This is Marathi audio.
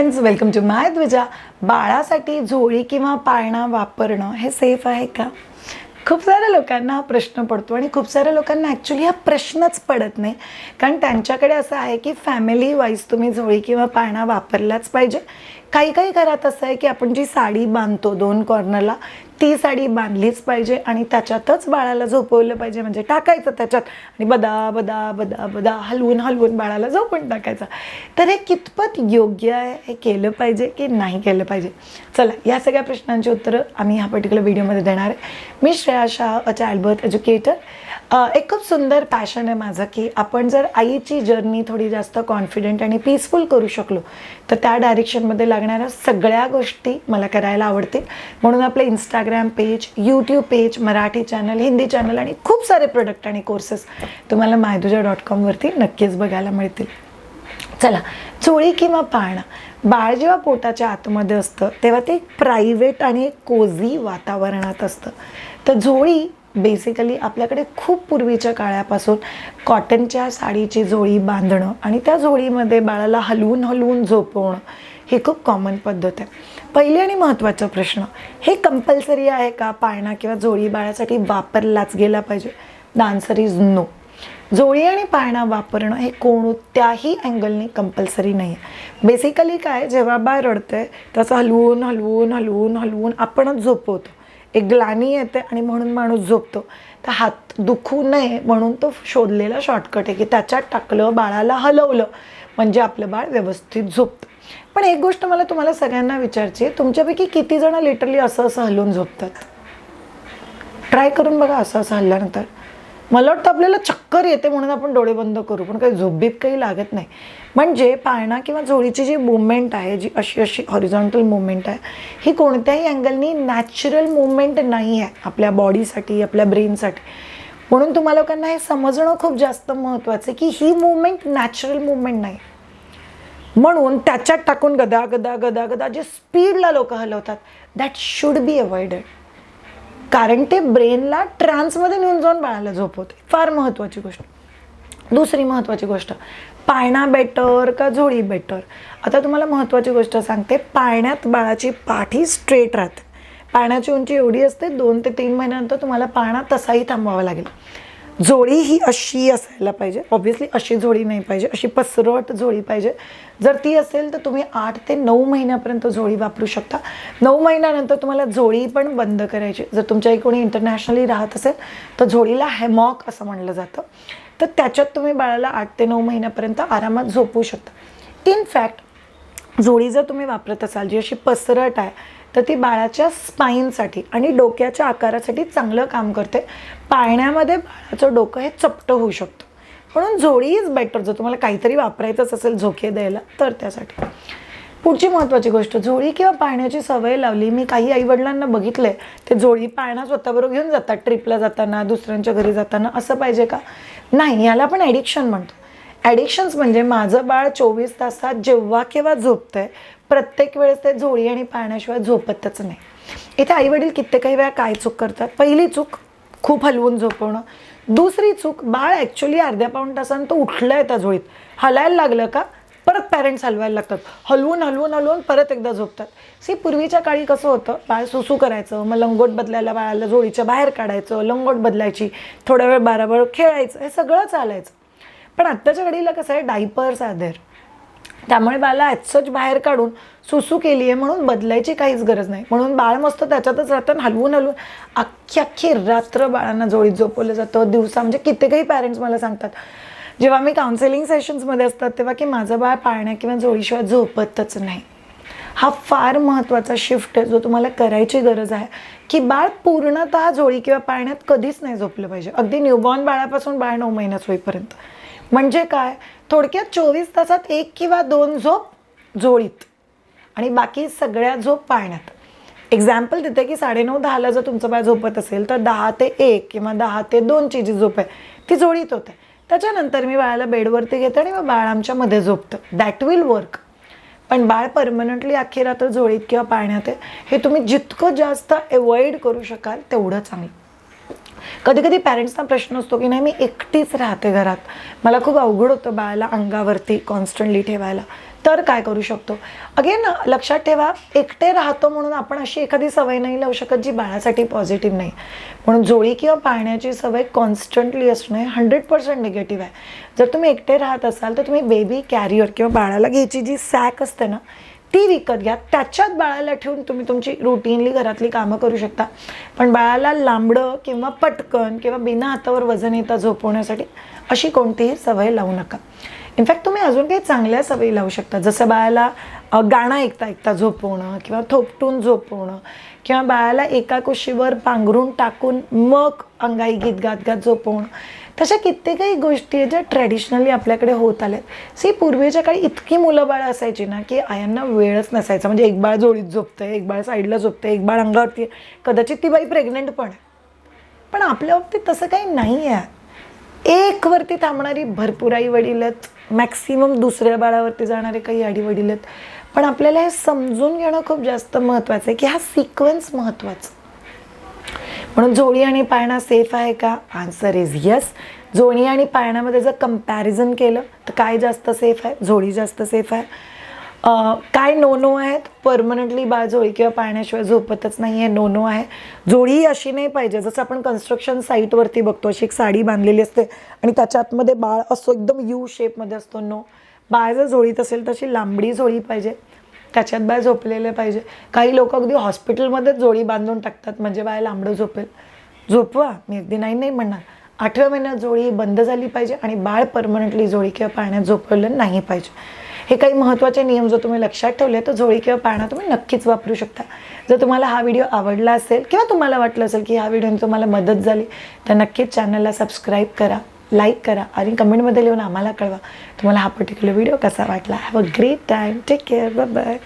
Friends welcome to my Dwija. बाळासाठी झोळी किंवा पाळणा वापरणं हे सेफ आहे का? खूप साऱ्या लोकांना हा प्रश्न पडतो आणि खूप साऱ्या लोकांना ॲक्च्युली हा प्रश्नच पडत नाही. कारण त्यांच्याकडे असं आहे की फॅमिली वाईज तुम्ही झोळी किंवा पाळणा वापरलाच पाहिजे. काही काही घरात असं आहे की आपण जी साडी बांधतो दोन कॉर्नरला ती साडी बांधलीच पाहिजे आणि त्याच्यातच बाळाला झोपवलं पाहिजे. म्हणजे टाकायचं त्याच्यात. आणि बदा बदा बदा बदा हलवून हलवून बाळाला झोपून टाकायचा. तर हे कितपत योग्य आहे हे केलं पाहिजे की नाही केलं पाहिजे? चला या सगळ्या प्रश्नांची उत्तरं आम्ही ह्या पर्टिक्युलर व्हिडिओमध्ये देणार आहे. मी Shreya Shah a child birth educator एक खूप सुंदर पॅशन आहे माझं की आपण जर आईची जर्नी थोडी जास्त कॉन्फिडेंट आणि पीसफुल करू शकलो तर त्या डायरेक्शनमध्ये लागणाऱ्या सगळ्या गोष्टी मला करायला आवडतील. म्हणून आपलं Instagram page YouTube page Marathi channel Hindi channel आणि खूप सारे प्रोडक्ट आणि कोर्सेस तुम्हाला मायदुजा डॉट कॉमवरती नक्कीच बघायला मिळतील. चला चोळी किंवा पाळणा. बाळ जेव्हा पोटाच्या आतमध्ये असतं तेव्हा ते एक प्रायव्हेट आणि एक कोझी वातावरणात असतं. तर झोळी बेसिकली आपल्याकडे खूप पूर्वीच्या काळापासून कॉटनच्या साडीची झोळी बांधणं आणि त्या झोळीमध्ये बाळाला हलवून हलवून झोपवणं ही खूप कॉमन पद्धत आहे. पहिली आणि महत्त्वाचा प्रश्न हे कंपल्सरी आहे का? पाळणा किंवा जोळी बाळासाठी वापरलाच गेला पाहिजे. द आन्सर इज नो जोळी आणि पाळणा वापरणं हे कोणत्याही अँगलने कंपल्सरी नाही आहे बेसिकली काय जेव्हा बाळ रडतंय तसं हलवून हलवून हलवून हलवून आपणच झोपवतो. एक ग्लानी येते आणि म्हणून माणूस झोपतो. तर हात दुखू नये म्हणून तो शोधलेला शॉर्टकट आहे की त्याच्यात टाकलं बाळाला हलवलं. म्हणजे आपलं बाळ व्यवस्थित झोपतं. पण एक गोष्ट मला तुम्हाला सगळ्यांना विचारची तुमच्यापैकी किती जण लिटरली असं असं हलवून झोपतात? ट्राय करून बघा असं असं हल्ल्यानंतर. मला वाटतं आपल्याला चक्कर येते म्हणून आपण डोळे बंद करू पण काही झोपबीप काही लागत नाही. म्हणजे पाळणा किंवा झोळीची जी मुवमेंट आहे जी अशी अशी हॉरिझॉन्टल मुवमेंट आहे ही कोणत्याही अँगलनी नॅचरल मुवमेंट नाही आहे आपल्या बॉडीसाठी आपल्या ब्रेनसाठी म्हणून तुम्हाला लोकांना हे समजणं खूप जास्त महत्त्वाचं आहे की ही मुवमेंट नॅचरल मुवमेंट नाही. म्हणून त्याच्यात टाकून गदा गदा गदा गदा जे स्पीडला लोक हलवतात दॅट शुड बी अवॉइडेड कारण ते ब्रेनला ट्रान्समध्ये नेऊन जाऊन बाळाला झोपवते. फार महत्त्वाची गोष्ट. दुसरी महत्त्वाची गोष्ट पाळणा बेटर का झोळी बेटर आता तुम्हाला महत्त्वाची गोष्ट सांगते पाळण्यात बाळाची पाठी स्ट्रेट राहते. पाण्याची उंची एवढी असते दोन ते तीन महिन्यानंतर तुम्हाला पाळणा तसाही थांबवावा लागेल. जोडी ही अशी असायला पाहिजे. ऑब्व्हियसली अशी जोडी नाही पाहिजे अशी पसरट जोडी पाहिजे. जर ती असेल तर तुम्ही आठ ते नऊ महिन्यापर्यंत जोडी वापरू शकता. नऊ महिन्यानंतर तुम्हाला जोडी पण बंद करायची. जर तुमच्या कोणी इंटरनॅशनली राहत असेल तर जोडीला हॅमॉक असं म्हणलं जातं. तर त्याच्यात तुम्ही बाळाला आठ ते नऊ महिन्यापर्यंत आरामात झोपू शकता. इनफॅक्ट जोडी जर तुम्ही वापरत असाल जी अशी पसरट आहे तर ती बाळाच्या स्पाईनसाठी आणि डोक्याच्या आकारासाठी चांगलं काम करते. पाळण्यामध्ये बाळाचं डोकं हे चपटं होऊ शकतं. म्हणून जोडी इज बेटर जर तुम्हाला काहीतरी वापरायचंच असेल झोके द्यायला तर त्यासाठी. पुढची महत्त्वाची गोष्ट जोडी किंवा पाळण्याची सवय लावली. मी काही आईवडिलांना बघितलंय ते जोडी पाळणा स्वतःबरोबर घेऊन जातात ट्रिपला जाताना दुसऱ्यांच्या घरी जाताना असं पाहिजे का? नाही याला आपण ॲडिक्शन म्हणतो ॲडिक्शन्स म्हणजे माझं बाळ चोवीस तासात जेव्हा केव्हा झोपतंय प्रत्येक वेळेस ते झोळी आणि पाळण्याशिवाय झोपतच नाही. इथे आईवडील कित्येक काही वेळा काय चूक करतात? पहिली चूक खूप हलवून झोपवणं. दुसरी चूक बाळ ॲक्च्युली अर्ध्या पाऊण तासानं तो उठलं आहे त्या झोळीत. हलायला लागलं का? परत पॅरेंट्स हलवायला लागतात. हलवून हलवून हलवून परत एकदा झोपतात. सी पूर्वीच्या काळी कसं होतं? बाळ सुसू करायचं मग लंगोट बदलायला बाळाला झोळीच्या बाहेर काढायचं लंगोट बदलायची थोड्या वेळ बाराबर खेळायचं हे सगळं चालायचं. पण आत्ताच्या घडीला कसं आहे डायपर्स आधेर त्यामुळे बाळाला ॲचसच बाहेर काढून सुसू केली आहे म्हणून बदलायची काहीच गरज नाही. म्हणून बाळ मस्त त्याच्यातच राहतं हलवून हलवून अख्खी अख्खी रात्र बाळांना जोडीत झोपवलं जातं. दिवसा म्हणजे कितीकही पॅरेंट्स मला सांगतात. जेव्हा मी काउन्सिलिंग सेशन्समध्ये असतात तेव्हा की माझं बाळ पाळण्या किंवा जोडीशिवाय झोपतच नाही. हा फार महत्त्वाचा शिफ्ट आहे जो तुम्हाला करायची गरज आहे. की बाळ पूर्णतः जोडी किंवा पाळण्यात कधीच नाही झोपलं पाहिजे. अगदी न्यूबॉर्न बाळापासून बाळ नऊ महिन्याच होईपर्यंत. म्हणजे काय? थोडक्यात चोवीस तासात एक किंवा दोन झोप जोडीत आणि बाकी सगळ्या झोप पाळण्यात. एक्झाम्पल देते की साडेनऊ दहाला जर तुमचं बाळ झोपत असेल तर दहा ते एक किंवा दहा ते दोनची जी झोप आहे ती जोडीत होते. त्याच्यानंतर मी बाळाला बेडवरती घेते आणि मग बाळ आमच्यामध्ये झोपतं. दॅट विल वर्क पण बाळ परमनंटली अख्खी रात्र जोडीत किंवा पाळण्यात आहे हे तुम्ही जितकं जास्त अवॉइड करू शकाल तेवढं चांगलं कधी कधी पॅरेंट्सना प्रश्न असतो की नाही मी एकटीच राहते घरात. मला खूप अवघड होतं बाळाला अंगावरती कॉन्स्टंटली ठेवायला. तर काय करू शकतो? अगेन लक्षात ठेवा एकटे राहतो म्हणून आपण अशी एखादी सवय नाही लावू शकत जी बाळासाठी पॉझिटिव्ह नाही. म्हणून जोडी किंवा पाळण्याची सवय कॉन्स्टंटली असणे हंड्रेड पर्सेंट निगेटिव्ह आहे. जर तुम्ही एकटे राहत असाल तर तुम्ही बेबी कॅरियर किंवा बाळाला घ्यायची जी सॅक असते ना ती विकत घ्या. त्याच्यात बाळाला ठेवून तुम्ही तुमची रुटीनली घरातली कामं करू शकता. पण बाळाला लांबडं किंवा पटकन किंवा बिना हातावर वजन येता झोपवण्यासाठी अशी कोणतीही सवय लावू नका. इनफॅक्ट तुम्ही अजून काही चांगल्या सवयी लावू शकता. जसं बाळाला गाणं ऐकता ऐकता झोपवणं किंवा थोपटून झोपवणं किंवा बाळाला एका कुशीवर पांघरून टाकून मग अंगाई गीत गात गात झोपवणं. तशा कित्येकही गोष्टी आहेत ज्या ट्रॅडिशनली आपल्याकडे होत आल्यात. सी पूर्वीच्या काळी इतकी मुलं बाळं असायची ना की आयांना वेळच नसायचा. म्हणजे एक बाळ जोडीत आहे एक बाळ साईडला झोपतंय एक बाळ अंगावरती आहे. कदाचित ती बाई प्रेग्नेंट पण पण आपल्या बाबतीत तसं काही नाही आहे. एक वरती थांबणारी भरपूर आई वडील आहेत. मॅक्सिमम दुसऱ्या बाळावरती जाणारे काही आई वडील आहेत. पण आपल्याला हे समजून घेणं खूप जास्त महत्त्वाचं आहे की हा सिक्वेन्स महत्त्वाचा म्हणून जोडी आणि पाळणा सेफ आहे का? आन्सर इज यस जोडी आणि पाळण्यामध्ये जर कंपॅरिझन केलं तर काय जास्त सेफ आहे? जोडी जास्त सेफ आहे. काय नो नो आहेत? परमनंटली बा जोडी किंवा पाळण्याशिवाय झोपतच नाही आहे नो नो आहे. जोडी अशी नाही पाहिजे. जसं आपण कन्स्ट्रक्शन साईटवरती बघतो अशी एक साडी बांधलेली असते आणि त्याच्या आतमध्ये बाळ असतो एकदम यू शेपमध्ये असतो नो बाळ जर जोडीत असेल तशी लांबडी झोळी पाहिजे. त्याच्यात बाय झोपलेले पाहिजे. काही लोक अगदी हॉस्पिटलमध्येच जोडी बांधून टाकतात म्हणजे बाय लांबडं झोपेल. झोपवा मी अगदी नाही नाही म्हणणार. आठव्या महिन्यात जोडी बंद झाली पाहिजे आणि बाळ परमनंटली जोडी किंवा पाळण्यात झोपवलं नाही पाहिजे. हे काही महत्त्वाचे नियम जर तुम्ही लक्षात ठेवले तर जोडी किंवा पाळणा तुम्ही नक्कीच वापरू शकता. जर तुम्हाला हा व्हिडिओ आवडला असेल किंवा तुम्हाला वाटलं असेल की ह्या व्हिडिओने तुम्हाला मदत झाली तर नक्कीच चॅनलला सबस्क्राईब करा. लाईक करा आणि कमेंटमध्ये लिहून आम्हाला कळवा. तुम्हाला हा पर्टिक्युलर व्हिडिओ कसा वाटला? Have a great time take care bye bye